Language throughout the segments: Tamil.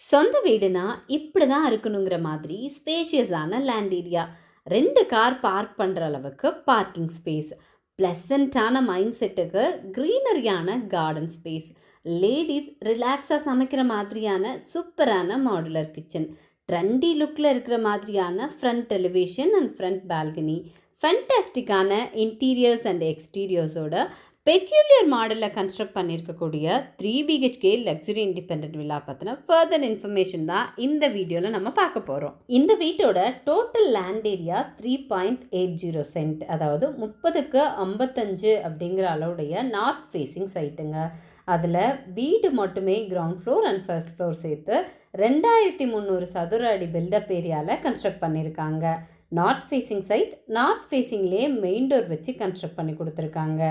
சொந்த வீடுனா இப்படி தான் இருக்கணுங்கிற மாதிரி ஸ்பேஷியஸான லேண்ட் ஏரியா ரெண்டு கார் பார்க் பண்ணுற அளவுக்கு பார்க்கிங் ஸ்பேஸ் ப்ளசண்ட்டான மைண்ட் செட்டுக்கு க்ரீனரியான கார்டன் ஸ்பேஸ் லேடிஸ் ரிலாக்ஸாக சமைக்கிற மாதிரியான சூப்பரான மாடுலர் கிச்சன் ட்ரெண்டி லுக்கில் இருக்கிற மாதிரியான front television and front balcony ஃபண்டாஸ்டிக்கான interiors and எக்ஸ்டீரியர்ஸோட பெக்யூலியர் மாடலில் கன்ஸ்ட்ரக்ட் பண்ணியிருக்கக்கூடிய three BHK luxury independent villa பற்றின ஃபர்தர் இன்ஃபர்மேஷன் தான் இந்த வீடியோவில் நம்ம பார்க்க போகிறோம் இந்த வீட்டோட total land area three point eight zero cent அதாவது முப்பதுக்கு ஐம்பத்தஞ்சு அப்படிங்கிற அளவுடைய நார்த் ஃபேஸிங் சைட்டுங்க அதில் வீடு மட்டுமே ground floor and first floor சேர்த்து ரெண்டாயிரத்தி முந்நூறு சதுர அடி பில்டப் ஏரியாவில் கன்ஸ்ட்ரக்ட் பண்ணியிருக்காங்க நார்த் ஃபேஸிங் சைட் நார்த் ஃபேஸிங்லேயே மெயின் டோர் வச்சு கன்ஸ்ட்ரக்ட் பண்ணி கொடுத்துருக்காங்க.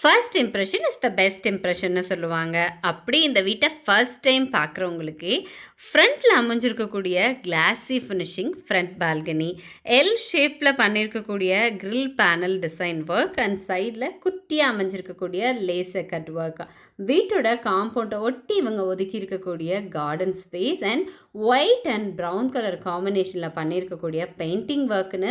First impression is the best இம்ப்ரெஷன்னு சொல்லுவாங்க. அப்படி இந்த வீட்டை ஃபர்ஸ்ட் டைம் பார்க்குறவங்களுக்கு ஃப்ரண்ட்டில் அமைஞ்சிருக்கக்கூடிய classy finishing front balcony L ஷேப்பில் பண்ணியிருக்கக்கூடிய grill panel design work and சைடில் குட்டியாக அமைஞ்சிருக்கக்கூடிய லேசர் கட் ஒர்க் வீட்டோட காம்பவுண்டை ஒட்டி இவங்க ஒதுக்கி இருக்கக்கூடிய garden space and white and brown colour காம்பினேஷனில் பண்ணியிருக்கக்கூடிய பெயிண்டிங் ஒர்க்குன்னு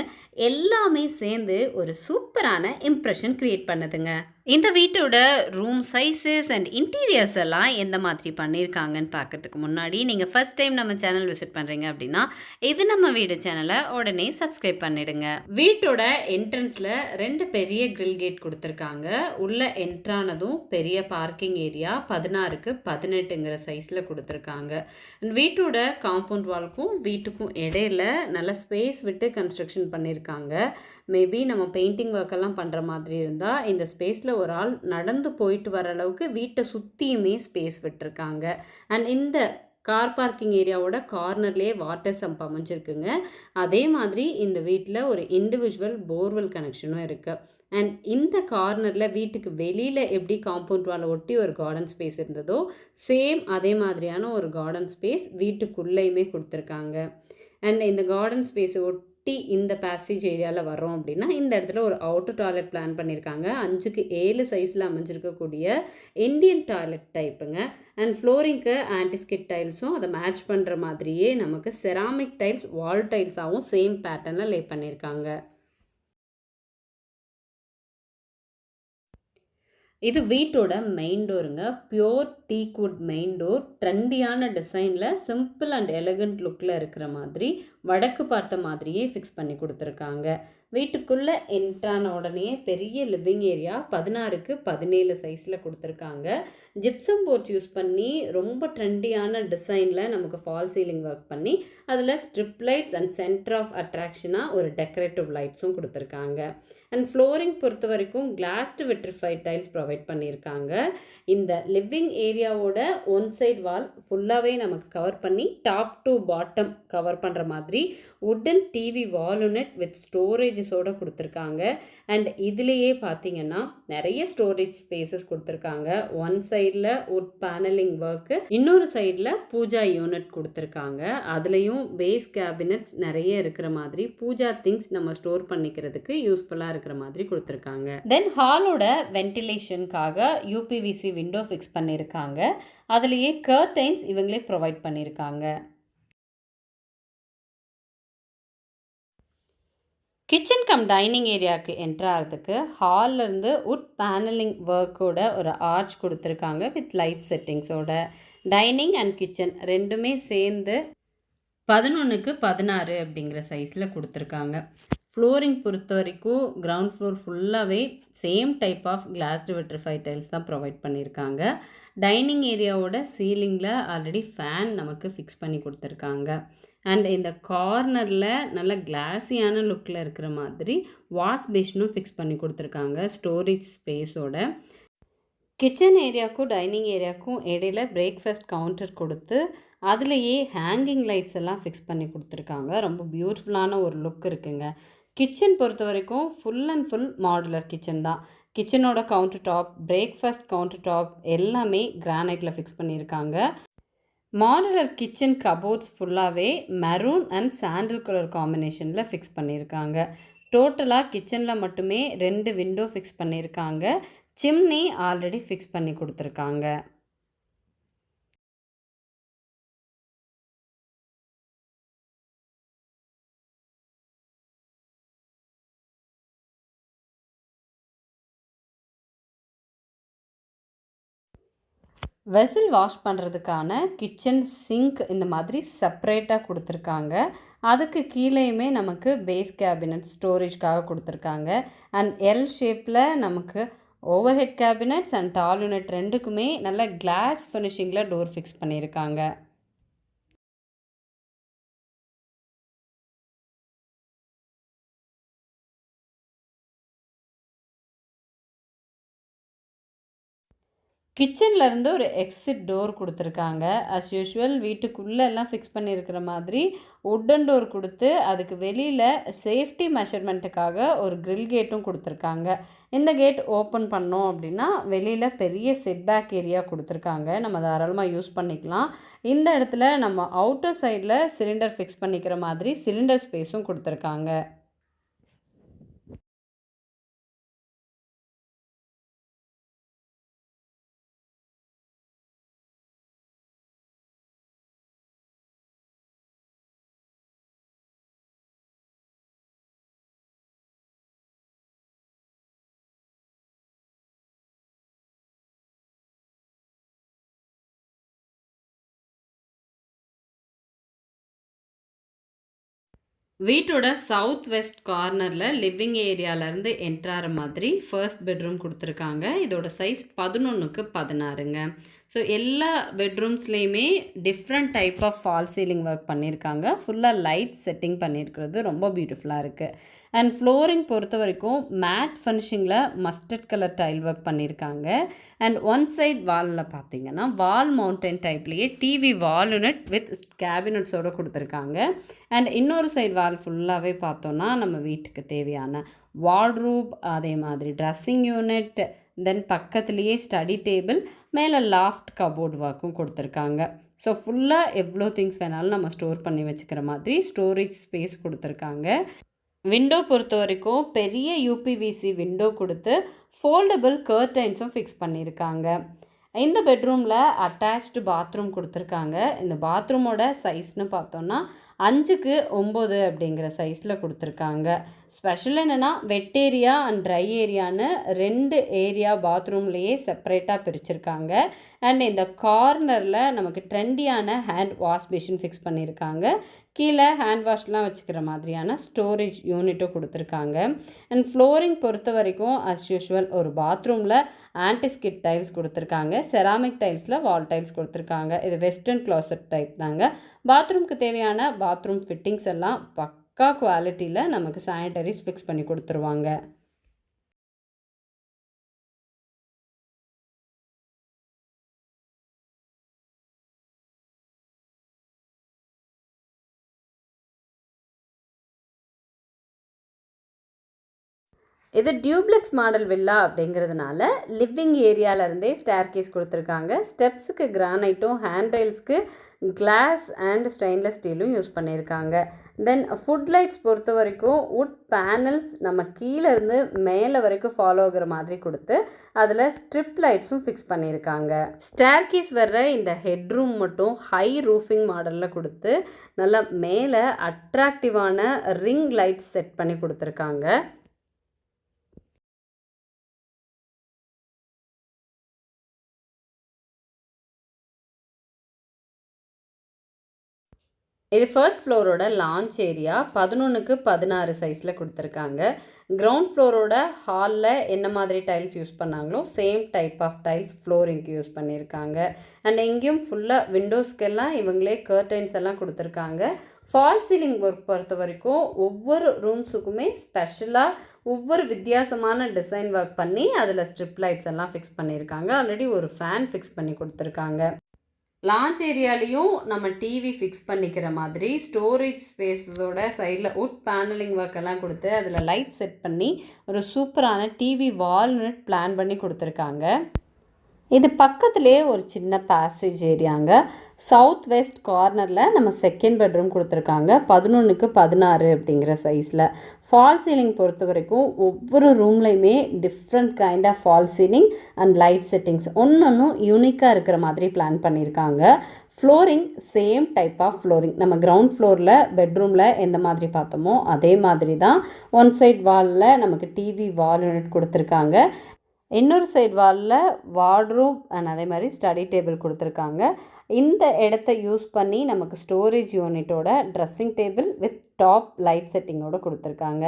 எல்லாமே சேர்ந்து ஒரு சூப்பரான இம்ப்ரெஷன் க்ரியேட் பண்ணுதுங்க. இந்த வீட்டோட ரூம் சைஸஸ் அண்ட் இன்டீரியர்ஸ் எல்லாம் எந்த மாதிரி பண்ணியிருக்காங்கன்னு பார்க்கறதுக்கு முன்னாடி நீங்கள் ஃபஸ்ட் டைம் நம்ம சேனல் விசிட் பண்ணுறீங்க அப்படின்னா இது நம்ம வீடு சேனலை உடனே சப்ஸ்கிரைப் பண்ணிடுங்க. வீட்டோட என்ட்ரன்ஸில் ரெண்டு பெரிய கிரில் கேட் கொடுத்துருக்காங்க. உள்ள என்ட்ரானதும் பெரிய பார்க்கிங் ஏரியா பதினாறுக்கு பதினெட்டுங்கிற சைஸில் கொடுத்துருக்காங்க. வீட்டோட காம்பவுண்ட் வால்க்கும் வீட்டுக்கும் இடையில நல்ல ஸ்பேஸ் விட்டு கன்ஸ்ட்ரக்ஷன் பண்ணியிருக்காங்க மேபி நம்ம பெயிண்டிங் ஒர்க்கெல்லாம் பண்ணுற மாதிரி இருந்தால் இந்த ஸ்பேஸில் ஒரு ஆள் நடந்து போயிட்டு வர அளவுக்கு வீட்டை சுற்றியுமே ஸ்பேஸ் விட்டுருக்காங்க. அண்ட் இந்த கார் பார்க்கிங் ஏரியாவோட கார்னர்லேயே வாட்டர் சம்ப் அமைஞ்சிருக்குங்க. அதே மாதிரி இந்த வீட்டில் ஒரு இண்டிவிஜுவல் போர்வெல் கனெக்ஷனும் இருக்குது அண்ட் இந்த கார்னரில் வீட்டுக்கு வெளியில் எப்படி காம்பவுண்ட் வாலை ஒட்டி ஒரு கார்டன் ஸ்பேஸ் இருந்ததோ சேம் அதே மாதிரியான ஒரு கார்டன் ஸ்பேஸ் வீட்டுக்குள்ளேயுமே கொடுத்துருக்காங்க. அண்ட் இந்த கார்டன் ஸ்பேஸை ஒட்டி இந்த பேசேஜ் ஏரியாவில் வரோம் அப்படின்னா இந்த இடத்துல ஒரு அவுட்டர் டாய்லெட் பிளான் பண்ணியிருக்காங்க அஞ்சுக்கு ஏழு சைஸில் அமைஞ்சிருக்கக்கூடிய இந்தியன் டாய்லெட் டைப்புங்க அண்ட் ஃப்ளோரிங்க்கு ஆன்டிஸ்கிட் டைல்ஸும் அதை மேட்ச் பண்ணுற மாதிரியே நமக்கு செராமிக் டைல்ஸ் வால் டைல்ஸாகவும் சேம் பேட்டர்னில் லே பண்ணியிருக்காங்க இது வீட்டோட மெயின் டோருங்க பியோர் டீக்வுட் மெயின் டோர் ட்ரெண்டியான டிசைனில் சிம்பிள் அண்ட் எலகண்ட் லுக்கில் இருக்கிற மாதிரி வடக்கு பார்த்த மாதிரியே ஃபிக்ஸ் பண்ணி கொடுத்துருக்காங்க. வீட்டுக்குள்ளே என்ட்ரான உடனே பெரிய லிவிங் ஏரியா பதினாறுக்கு பதினேழு சைஸில் கொடுத்துருக்காங்க. ஜிப்சம் போர்ட் யூஸ் பண்ணி ரொம்ப ட்ரெண்டியான டிசைனில் நமக்கு ஃபால் சீலிங் ஒர்க் பண்ணி அதில் strip lights and centre of அட்ராக்ஷனாக ஒரு டெக்கரேட்டிவ் லைட்ஸும் கொடுத்துருக்காங்க. அண்ட் ஃப்ளோரிங் பொறுத்த வரைக்கும் கிளாஸ்டு விட்ரிஃபைட் டைல்ஸ் ப்ரொவைட் பண்ணியிருக்காங்க. இந்த லிவிங் ஏரியாவோட ஒன் சைட் வால் ஃபுல்லாகவே நமக்கு கவர் பண்ணி டாப் டு பாட்டம் கவர் பண்ணுற மாதிரி wooden TV wall unit with storage ஸ்டோரேஜஸோடு கொடுத்துருக்காங்க. அண்ட் இதுலேயே பார்த்தீங்கன்னா நிறைய ஸ்டோரேஜ் ஸ்பேசஸ் கொடுத்துருக்காங்க. ஒன் சைடில் உட் பேனலிங் ஒர்க்கு இன்னொரு சைடில் பூஜா யூனிட் கொடுத்துருக்காங்க. அதுலேயும் பேஸ் கேபினட்ஸ் நிறைய இருக்கிற மாதிரி பூஜா திங்ஸ் நம்ம ஸ்டோர் பண்ணிக்கிறதுக்கு யூஸ்ஃபுல்லாக இருக்கிற மாதிரி கொடுத்துருக்காங்க. தென் ஹாலோட வென்டிலேஷனுக்காக யூபிவிசி விண்டோ ஃபிக்ஸ் பண்ணியிருக்காங்க அதுலேயே கர்டைன்ஸ் இவங்களே ப்ரொவைட் பண்ணியிருக்காங்க கிச்சன் கம் டைனிங் ஏரியாவுக்கு என்ட்ராகிறதுக்கு ஹால்லேருந்து உட் பேனலிங் ஒர்க்கோட ஒரு ஆர்ச் கொடுத்துருக்காங்க வித் லைட் செட்டிங்ஸோட டைனிங் அண்ட் கிச்சன் ரெண்டுமே சேர்ந்து பதினொன்றுக்கு பதினாறு அப்படிங்கிற சைஸில் கொடுத்துருக்காங்க. ஃப்ளோரிங் பொறுத்த வரைக்கும் கிரவுண்ட் ஃப்ளோர் ஃபுல்லாகவே same type of glazed vitrified tiles தான் ப்ரொவைட் பண்ணியிருக்காங்க. டைனிங் ஏரியாவோட சீலிங்கில் ஆல்ரெடி ஃபேன் நமக்கு ஃபிக்ஸ் பண்ணி கொடுத்துருக்காங்க. அண்ட் இந்த கார்னரில் நல்ல கிளாஸியான லுக்கில் இருக்கிற மாதிரி வாஷ் பேஷனும் ஃபிக்ஸ் பண்ணி கொடுத்துருக்காங்க ஸ்டோரேஜ் ஸ்பேஸோட கிச்சன் ஏரியாவுக்கும் டைனிங் ஏரியாவுக்கும் இடையில பிரேக்ஃபாஸ்ட் கவுண்டர் கொடுத்து அதுலேயே ஹேங்கிங் லைட்ஸ் எல்லாம் ஃபிக்ஸ் பண்ணி கொடுத்துருக்காங்க. ரொம்ப பியூட்டிஃபுல்லான ஒரு லுக் இருக்குங்க. கிச்சன் பொறுத்த வரைக்கும் full and full modular kitchen தான். கிச்சனோட counter top breakfast counter top எல்லாமே கிரானைட்டில் ஃபிக்ஸ் பண்ணியிருக்காங்க. மாடுலர் கிச்சன் கபோர்ட்ஸ் ஃபுல்லாகவே மெரூன் அண்ட் சாண்டில் கலர் காம்பினேஷனில் ஃபிக்ஸ் பண்ணியிருக்காங்க. டோட்டலாக கிச்சனில் மட்டுமே ரெண்டு விண்டோ ஃபிக்ஸ் பண்ணியிருக்காங்க. சிம்னி ஆல்ரெடி ஃபிக்ஸ் பண்ணி கொடுத்துருக்காங்க. வெசில் வாஷ் பண்ணுறதுக்கான கிச்சன் சிங்க் இந்த மாதிரி செப்ரேட்டாக கொடுத்துருக்காங்க. அதுக்கு கீழேயுமே நமக்கு பேஸ் கேபினட் ஸ்டோரேஜ்க்காக கொடுத்துருக்காங்க. அண்ட் எல் ஷேப்பில் நமக்கு over head cabinets and tall unit ரெண்டுக்குமே நல்ல கிளாஸ் ஃபினிஷிங்கில் டோர் ஃபிக்ஸ் பண்ணியிருக்காங்க. கிச்சன்ல இருந்து ஒரு எக்ஸிட் டோர் கொடுத்துருக்காங்க. அஸ் யூஷுவல் வீட்டுக்குள்ளே எல்லாம் ஃபிக்ஸ் பண்ணியிருக்கிற மாதிரி உட்டன் டோர் கொடுத்து அதுக்கு வெளியில் சேஃப்டி மெஷர்மெண்ட்டுக்காக ஒரு க்ரில் கேட்டும் கொடுத்துருக்காங்க. இந்த கேட் ஓப்பன் பண்ணோம் அப்படின்னா வெளியில் பெரிய செட்பேக் ஏரியா கொடுத்துருக்காங்க. நம்ம தாராளமாக யூஸ் பண்ணிக்கலாம். இந்த இடத்துல நம்ம அவுட்டர் சைடில் சிலிண்டர் ஃபிக்ஸ் பண்ணிக்கிற மாதிரி சிலிண்டர் ஸ்பேஸும் கொடுத்துருக்காங்க. வீட்டோட சவுத் வெஸ்ட் கார்னரில் லிவிங் ஏரியாவிலேருந்து என்ட்ராகிற மாதிரி ஃபர்ஸ்ட் பெட்ரூம் கொடுத்துருக்காங்க. இதோட சைஸ் பதினொன்றுக்கு பதினாறுங்க. ஸோ எல்லா பெட்ரூம்ஸ்லேயுமே different type of fall ceiling work பண்ணியிருக்காங்க ஃபுல்லாக லைட் செட்டிங் பண்ணியிருக்கிறது ரொம்ப பியூட்டிஃபுல்லாக இருக்குது அண்ட் ஃப்ளோரிங் பொறுத்த வரைக்கும் மேட் ஃபினிஷிங்கில் மஸ்டர்ட் கலர் டைல் ஒர்க் பண்ணியிருக்காங்க அண்ட் ஒன் சைட் வாலில் பார்த்தீங்கன்னா வால் மவுண்டன் டைப்லேயே டிவி வால் வித் கேபினட்ஸோடு கொடுத்துருக்காங்க. அண்ட் இன்னொரு சைடு வால் ஃபுல்லாகவே பார்த்தோன்னா நம்ம வீட்டுக்கு தேவையான வார்ட்ரூப் அதே மாதிரி ட்ரெஸ்ஸிங் யூனிட் தென் பக்கத்துலேயே ஸ்டடி டேபிள் மேலே லாஃப்ட் கபோர்ட் ஒர்க்கும் கொடுத்துருக்காங்க. ஸோ ஃபுல்லாக எவ்வளோ திங்ஸ் வேணாலும் நம்ம ஸ்டோர் பண்ணி வச்சுக்கிற மாதிரி ஸ்டோரேஜ் ஸ்பேஸ் கொடுத்துருக்காங்க. விண்டோ பொறுத்த வரைக்கும் பெரிய யூபிவிசி விண்டோ கொடுத்து ஃபோல்டபுள் கர்டைன்ஸும் ஃபிக்ஸ் பண்ணியிருக்காங்க. இந்த பெட்ரூமில் அட்டாச்டு பாத்ரூம் கொடுத்துருக்காங்க. இந்த பாத்ரூமோட சைஸ்னு பார்த்தோன்னா அஞ்சுக்கு ஒம்பது அப்படிங்கிற சைஸில் கொடுத்துருக்காங்க. ஸ்பெஷல் என்னென்னா வெட் ஏரியா அண்ட் ட்ரை ஏரியான்னு ரெண்டு ஏரியா பாத்ரூம்லேயே செப்பரேட்டாக பிரிச்சிருக்காங்க. அண்ட் இந்த கார்னரில் நமக்கு ட்ரெண்டியான ஹேண்ட் வாஷ் மிஷின் ஃபிக்ஸ் பண்ணியிருக்காங்க கீழே ஹேண்ட் வாஷ்லாம் வச்சுக்கிற மாதிரியான ஸ்டோரேஜ் யூனிட்டும் கொடுத்துருக்காங்க. அண்ட் ஃப்ளோரிங் பொறுத்த வரைக்கும் அஸ் யூஷுவல் ஒரு பாத்ரூமில் ஆன்டிஸ்கிட் டைல்ஸ் கொடுத்துருக்காங்க. செராமிக் டைல்ஸில் வால் டைல்ஸ் கொடுத்துருக்காங்க. இது வெஸ்டர்ன் க்ளாசட் டைப் தாங்க. பாத்ரூம்க்கு தேவையான பா பாத்ரூம் ஃபிட்டிங்ஸ் எல்லாம் பக்கா குவாலிட்டியில் நமக்கு சானிட்டரிஸ் ஃபிக்ஸ் பண்ணி கொடுத்துருவாங்க. இது டியூப்ளெக்ஸ் மாடல் வில்லா அப்படிங்கிறதுனால லிவிங் ஏரியாவிலருந்தே ஸ்டேர் கேஸ் கொடுத்துருக்காங்க. ஸ்டெப்ஸுக்கு கிரானைட்டும் ஹேண்ட் ரைல்ஸ்க்கு கிளாஸ் அண்ட் ஸ்டெயின்லெஸ் ஸ்டீலும் யூஸ் பண்ணியிருக்காங்க. தென் ஃபுட் லைட்ஸ் பொறுத்த வரைக்கும் வுட் பேனல்ஸ் நம்ம கீழேருந்து மேலே வரைக்கும் ஃபாலோ ஆகுற மாதிரி கொடுத்து அதில் ஸ்ட்ரிப் லைட்ஸும் ஃபிக்ஸ் பண்ணியிருக்காங்க. ஸ்டேர்கீஸ் வர்ற இந்த ஹெட்ரூம் மட்டும் ஹை ரூஃபிங் மாடலில் கொடுத்து நல்லா மேலே அட்ராக்டிவான ரிங் லைட்ஸ் செட் பண்ணி கொடுத்துருக்காங்க. இது ஃபர்ஸ்ட் ஃப்ளோரோட லான்ச் ஏரியா பதினொன்றுக்கு பதினாறு சைஸில் கொடுத்துருக்காங்க. கிரவுண்ட் ஃப்ளோரோட ஹாலில் என்ன மாதிரி டைல்ஸ் யூஸ் பண்ணாங்களோ சேம் டைப் ஆஃப் டைல்ஸ் ஃப்ளோரிங்க்கு யூஸ் பண்ணியிருக்காங்க. அண்ட் எங்கேயும் ஃபுல்லாக விண்டோஸ்க்கெல்லாம் இவங்களே கர்டைன்ஸ் எல்லாம் கொடுத்துருக்காங்க. ஃபால் சீலிங் ஒர்க் பொறுத்த வரைக்கும் ஒவ்வொரு ரூம்ஸுக்குமே ஸ்பெஷலாக ஒவ்வொரு வித்தியாசமான டிசைன் ஒர்க் பண்ணி அதில் ஸ்ட்ரிப் லைட்ஸ் எல்லாம் ஃபிக்ஸ் பண்ணியிருக்காங்க. ஆல்ரெடி ஒரு ஃபேன் ஃபிக்ஸ் பண்ணி கொடுத்துருக்காங்க. லான்ச் ஏரியாலையும் நம்ம டிவி ஃபிக்ஸ் பண்ணிக்கிற மாதிரி ஸ்டோரேஜ் ஸ்பேஸோட சைடில் உட் பேனலிங் ஒர்க் எல்லாம் கொடுத்து அதில் லைட் செட் பண்ணி ஒரு சூப்பரான டிவி வால்நட் பிளான் பண்ணி கொடுத்துருக்காங்க. இது பக்கத்துலேயே ஒரு சின்ன பேசேஜ் ஏரியாங்க சவுத் வெஸ்ட் கார்னரில் நம்ம செகண்ட் பெட்ரூம் கொடுத்துருக்காங்க. பதினொன்றுக்கு பதினாறு அப்படிங்கிற சைஸில் ஃபால் சீலிங் பொறுத்த வரைக்கும் ஒவ்வொரு ரூம்லையுமே different kind of fall ceiling and light settings ஒன்று ஒன்றும் யூனிக்காக இருக்கிற மாதிரி பிளான் பண்ணியிருக்காங்க flooring same type of flooring நம்ம கிரவுண்ட் ஃப்ளோரில் பெட்ரூமில் எந்த மாதிரி பார்த்தோமோ அதே மாதிரி தான். ஒன் சைட் வாலில் நமக்கு டிவி வால் யூனிட் கொடுத்துருக்காங்க. இன்னொரு சைடு வாலில் வார்ட்ரூப் அண்ட் அதே மாதிரி ஸ்டடி டேபிள் கொடுத்துருக்காங்க. இந்த இடத்த யூஸ் பண்ணி நமக்கு storage யூனிட்டோட dressing table with top light செட்டிங்கோடு கொடுத்துருக்காங்க.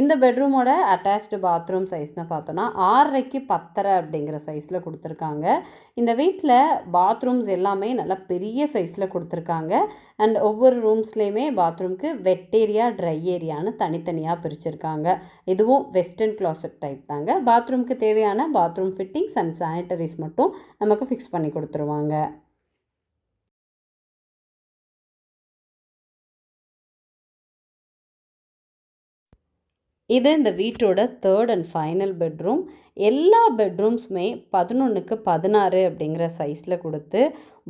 இந்த பெட்ரூமோட அட்டாச்டு பாத்ரூம் சைஸ்னு பார்த்தோன்னா ஆறரைக்கு பத்தரை அப்படிங்கிற சைஸில் கொடுத்துருக்காங்க. இந்த வீட்டில் பாத்ரூம்ஸ் எல்லாமே நல்லா பெரிய சைஸில் கொடுத்துருக்காங்க. அண்ட் ஒவ்வொரு ரூம்ஸ்லேயுமே பாத்ரூம்க்கு வெட் ஏரியா ட்ரை ஏரியான்னு தனித்தனியாக பிரிச்சிருக்காங்க. இதுவும் வெஸ்டர்ன் கிளாசட் டைப் தாங்க. பாத்ரூம்க்கு தேவையான பாத்ரூம் ஃபிட்டிங்ஸ் அண்ட் சானிட்டரிஸ் மட்டும் நமக்கு ஃபிக்ஸ் பண்ணி கொடுத்துருவாங்க. இது இந்த வீட்டோட தேர்ட் அண்ட் ஃபைனல் பெட்ரூம் எல்லா பெட்ரூம்ஸுமே பதினொன்றுக்கு பதினாறு அப்படிங்கிற சைஸில் கொடுத்து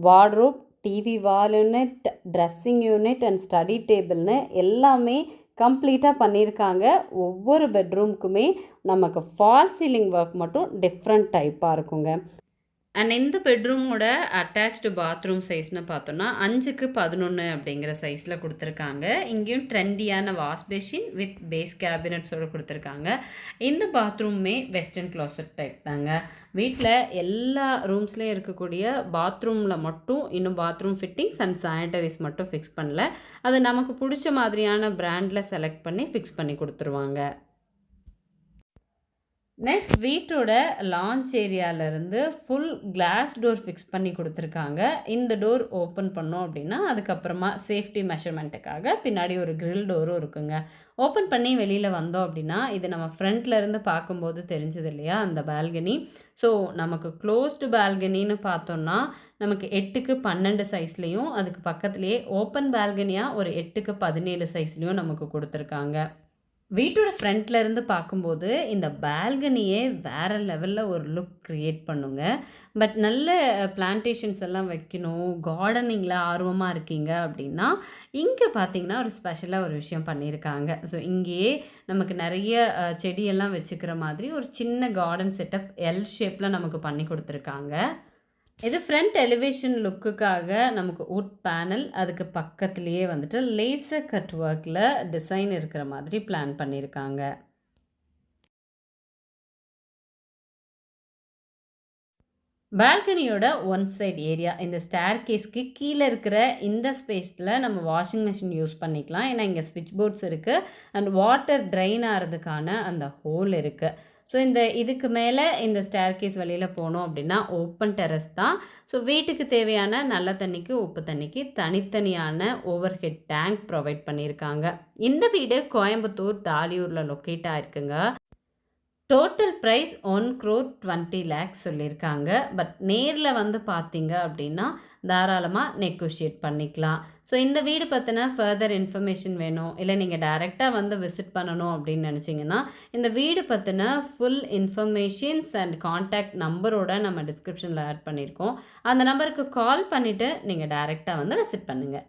wardrobe TV wall unit dressing unit and study டேபிள்னு எல்லாமே கம்ப்ளீட்டாக பண்ணியிருக்காங்க. ஒவ்வொரு பெட்ரூம்க்குமே நமக்கு ஃபால் சீலிங் ஒர்க் மட்டும் டிஃப்ரெண்ட் டைப்பாக இருக்குங்க. அண்ட் இந்த பெட்ரூமோட அட்டாச்டு பாத்ரூம் சைஸ்னு பார்த்தோன்னா அஞ்சுக்கு பதினொன்று அப்படிங்கிற சைஸில் கொடுத்துருக்காங்க. இங்கேயும் ட்ரெண்டியான வாஷ் பேஷின் வித் பேஸ் கேபினட்ஸோடு கொடுத்துருக்காங்க. இந்த பாத்ரூமே வெஸ்டர்ன் closet டைப் தாங்க. வீட்டில் எல்லா ரூம்ஸ்லேயும் இருக்கக்கூடிய பாத்ரூமில் மட்டும் இன்னும் பாத்ரூம் ஃபிட்டிங்ஸ் அண்ட் சானிட்டரிஸ் மட்டும் ஃபிக்ஸ் பண்ணல. அது நமக்கு பிடிச்ச மாதிரியான பிராண்டில் செலக்ட் பண்ணி ஃபிக்ஸ் பண்ணி கொடுத்துருவாங்க. நெக்ஸ்ட் வீட்டோட லான்ச் ஏரியாவிலேருந்து ஃபுல் கிளாஸ் டோர் ஃபிக்ஸ் பண்ணி கொடுத்துருக்காங்க. இந்த டோர் ஓப்பன் பண்ணோம் அப்படின்னா அதுக்கப்புறமா சேஃப்டி மெஷர்மெண்ட்டுக்காக பின்னாடி ஒரு கிரில் டோரும் இருக்குங்க. ஓப்பன் பண்ணி வெளியில் வந்தோம் அப்படின்னா இது நம்ம ஃப்ரண்ட்லேருந்து பார்க்கும்போது தெரிஞ்சது இல்லையா அந்த பால்கனி ஸோ நமக்கு க்ளோஸ்டு பால்கனின்னு பார்த்தோம்னா நமக்கு எட்டுக்கு பன்னெண்டு சைஸ்லேயும் அதுக்கு பக்கத்துலேயே ஓப்பன் பால்கனியாக ஒரு எட்டுக்கு பதினேழு சைஸ்லேயும் நமக்கு கொடுத்துருக்காங்க. வீட்டோட ஃப்ரண்ட்ல இருந்து பார்க்கும்போது இந்த பால்கனியே வேறு லெவலில் ஒரு லுக் க்ரியேட் பண்ணுங்க. பட் நல்ல பிளான்டேஷன்ஸ் எல்லாம் வைக்கணும். கார்டனிங்கில் ஆர்வமாக இருக்கீங்க அப்படின்னா இங்கே பார்த்தீங்கன்னா ஒரு ஸ்பெஷலாக ஒரு விஷயம் பண்ணியிருக்காங்க. ஸோ இங்கேயே நமக்கு நிறைய செடியெல்லாம் வச்சுக்கிற மாதிரி ஒரு சின்ன கார்டன் செட்டப் எல் ஷேப்பில் நமக்கு பண்ணி கொடுத்துருக்காங்க. இது ஃப்ரண்ட் எலிவேஷன் லுக்குக்காக நமக்கு உட் பேனல் அதுக்கு பக்கத்துலேயே வந்துட்டு லேசர் கட் ஒர்க்கில் டிசைன் இருக்கிற மாதிரி பிளான் பண்ணியிருக்காங்க. பால்கனியோட ஒன் சைட் ஏரியா இந்த ஸ்டேர் கேஸ்க்கு கீழே இருக்கிற இந்த ஸ்பேஸில் நம்ம வாஷிங் மிஷின் யூஸ் பண்ணிக்கலாம். ஏன்னா இங்கே ஸ்விட்ச் போர்ட்ஸ் இருக்குது அண்ட் வாட்டர் ட்ரைன் ஆகிறதுக்கான அந்த ஹோல் இருக்குது ஸோ இந்த இதுக்கு மேலே இந்த ஸ்டேர்கேஸ் வழியில் போனோம் அப்படின்னா ஓப்பன் டெரஸ் தான். ஸோ வீட்டுக்கு தேவையான நல்ல தண்ணிக்கு உப்பு தண்ணிக்கு தனித்தனியான ஓவர் ஹெட் டேங்க் ப்ரொவைட் பண்ணியிருக்காங்க. இந்த வீடு கோயம்புத்தூர் தாலியூரில் locate ஆயிருக்குங்க total price one crore twenty lakhs சொல்லியிருக்காங்க. பட் நேரில் வந்து பார்த்தீங்க அப்படின்னா தாராளமாக நெகோஷியேட் பண்ணிக்கலாம். ஸோ இந்த வீடு பற்றின ஃபர்தர் இன்ஃபர்மேஷன் வேணும். இல்லை நீங்கள் டைரெக்டாக வந்து விசிட் பண்ணணும் அப்படின்னு நினச்சிங்கன்னா இந்த வீடு பற்றின ஃபுல் இன்ஃபர்மேஷன்ஸ் அண்ட் காண்டாக்ட் நம்பரோட நம்ம டிஸ்கிரிப்ஷனில் ஆட் பண்ணியிருக்கோம். அந்த நம்பருக்கு கால் பண்ணிவிட்டு நீங்கள் டைரெக்டாக வந்து விசிட் பண்ணுங்கள்